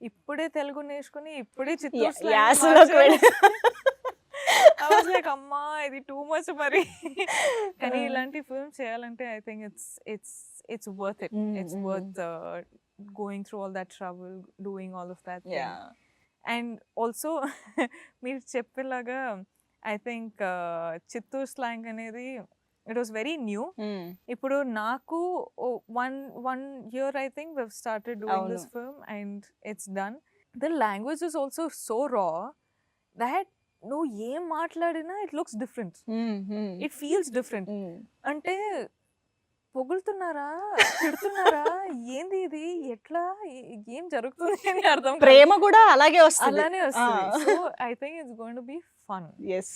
ఇప్పుడే తెలుగు నేర్చుకుని ఇప్పుడే లైక్ అమ్మా ఇది టూ మచ్ మరి. కానీ Uh. ఇలాంటి ఫిల్మ్ చేయాలంటే I think it's it's it's worth it it's. Worth going through all that trouble doing all of that yeah and also మీరు చెప్పేలాగా ఐ థింక్ చిత్తూరు స్లాంగ్ అనేది ఇట్ వాస్ వెరీ న్యూ ఇప్పుడు నాకు one one year I think we've started doing this. Film and it's done the language is also so raw that నువ్వు ఏం మాట్లాడినా it looks different it feels different అంటే పొగులుతున్నారా తిడుతున్నారా ఏంది ఇది ఎట్లా ఏ- జరుగుతుంది అని అర్థం. ప్రేమ కూడా అలాగే వస్తుంది. అలానే వస్తుంది. So I think it's going to be fun yes